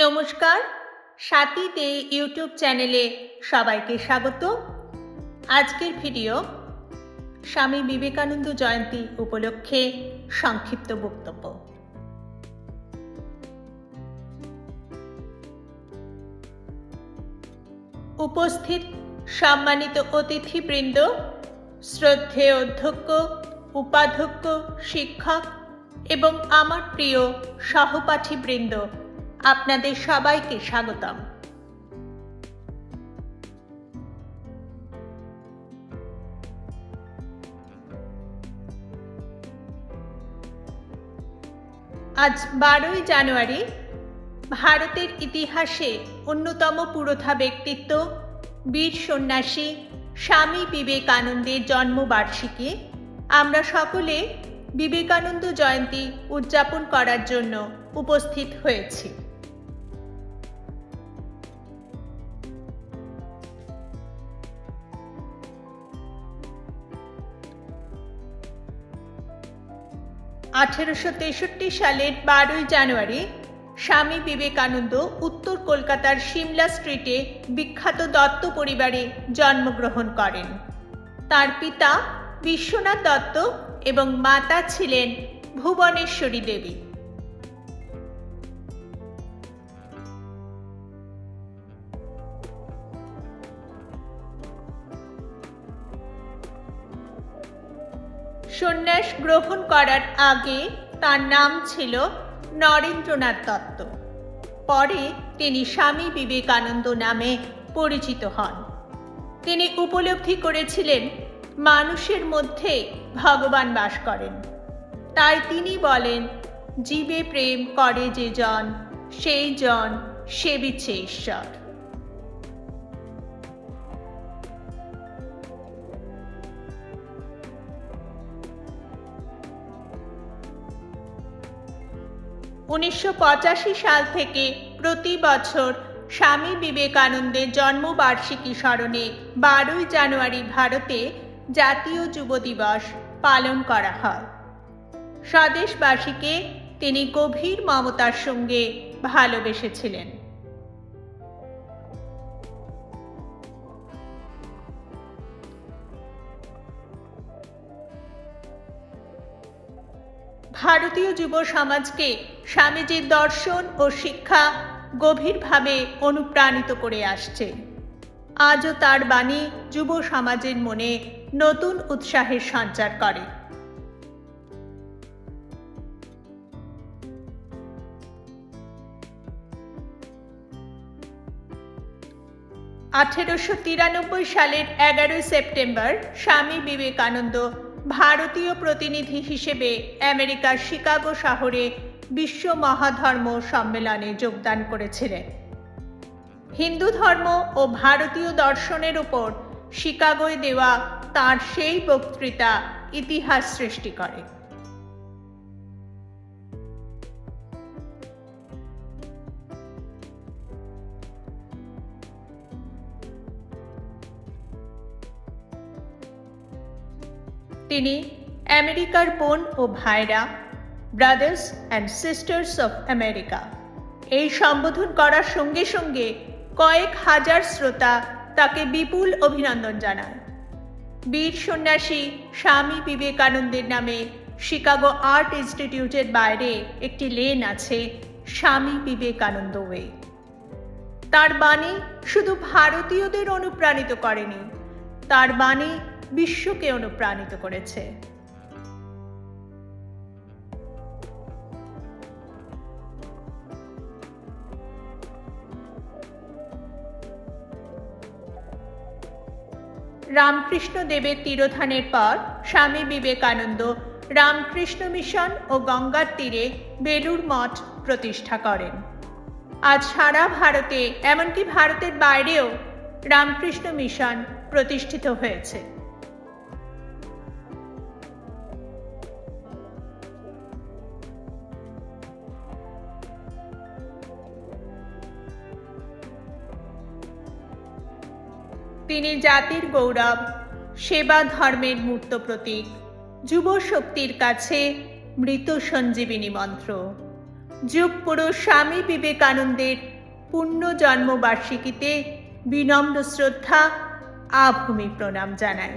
নমস্কার সাথীতে ইউটিউব চ্যানেলে সবাইকে স্বাগত। আজকের ভিডিও স্বামী বিবেকানন্দ জয়ন্তী উপলক্ষে সংক্ষিপ্ত বক্তব্য। উপস্থিত সম্মানিত অতিথিবৃন্দ, শ্রদ্ধেয় অধ্যক্ষ, উপাধ্যক্ষ, শিক্ষক এবং আমার প্রিয় সহপাঠীবৃন্দ আপনাদের সবাইকে স্বাগতম। আজ বারোই জানুয়ারি, ভারতের ইতিহাসে অন্যতম পুরোধা ব্যক্তিত্ব, বীর সন্ন্যাসী স্বামী বিবেকানন্দের জন্মবার্ষিকী আমরা সকলে বিবেকানন্দ জয়ন্তী উদযাপন করার জন্য উপস্থিত হয়েছি। আঠেরোশো তেষট্টি সালের বারোই জানুয়ারি স্বামী বিবেকানন্দ উত্তর কলকাতার সিমলা স্ট্রিটে বিখ্যাত দত্ত পরিবারে জন্মগ্রহণ করেন। তার পিতা বিশ্বনাথ দত্ত এবং মাতা ছিলেন ভুবনেশ্বরী দেবী। সন্ন্যাস গ্রহণ করার আগে তার নাম ছিল নরেন্দ্রনাথ দত্ত। পরে তিনি স্বামী বিবেকানন্দ নামে পরিচিত হন। তিনি উপলব্ধি করেছিলেন, মানুষের মধ্যে ভগবান বাস করেন। তাই তিনি বলেন, জীবে প্রেম করে যে জন, সেই জন সেবিছে ঈশ্বর। উনিশশো পঁচাশি সাল থেকে প্রতি বছর স্বামী বিবেকানন্দের জন্মবার্ষিকী স্মরণে বারোই জানুয়ারি ভারতে জাতীয় যুব দিবস পালন করা হয়। স্বদেশবাসীকে তিনি গভীর মমতার সঙ্গে ভালোবেসেছিলেন। ভারতীয় যুব সমাজকে স্বামীজির দর্শন ও শিক্ষা গভীরভাবে অনুপ্রাণিত করে আসছে। আজও তার বাণী যুব সমাজের মনে নতুন উৎসাহের সঞ্চার করে। আঠেরোশো তিরানব্বই সালের এগারোই সেপ্টেম্বর স্বামী বিবেকানন্দ ভারতীয় প্রতিনিধি হিসেবে আমেরিকার শিকাগো শহরে বিশ্ব মহাধর্ম সম্মেলনে যোগদান করেছিলেন। হিন্দু ধর্ম ও ভারতীয় দর্শনের উপর শিকাগোয় দেওয়া তার সেই বক্তৃতা ইতিহাস সৃষ্টি করে। তিনি, আমেরিকার বোন ও ভাইরা brothers and sisters of America এই সম্বোধন করার সঙ্গে সঙ্গে কয়েক হাজার শ্রোতা তাকে বিপুল অভিনন্দন জানায় বীর সন্ন্যাসী স্বামী বিবেকানন্দের নামে শিকাগো আর্ট ইনস্টিটিউটের বাইরে একটি লেন আছে স্বামী বিবেকানন্দ ওয়ে। তার বাণী শুধু ভারতীয়দের অনুপ্রাণিত করেনি, তার বাণী বিশ্বকে অনুপ্রাণিত করেছে। রামকৃষ্ণ দেবের তিরোধানের পর স্বামী বিবেকানন্দ রামকৃষ্ণ মিশন ও গঙ্গার তীরে বেলুর মঠ প্রতিষ্ঠা করেন। আজ সারা ভারতে, এমনকি ভারতের বাইরেও, রামকৃষ্ণ মিশন প্রতিষ্ঠিত হয়েছে। তিনি জাতির গৌরব, সেবা ধর্মের মূর্ত প্রতীক, যুব শক্তির কাছে মৃত সঞ্জীবিনী মন্ত্র। যুগপুরুষ স্বামী বিবেকানন্দের পূর্ণ জন্মবার্ষিকীতে বিনম্র শ্রদ্ধা, আভূমি প্রণাম জানাই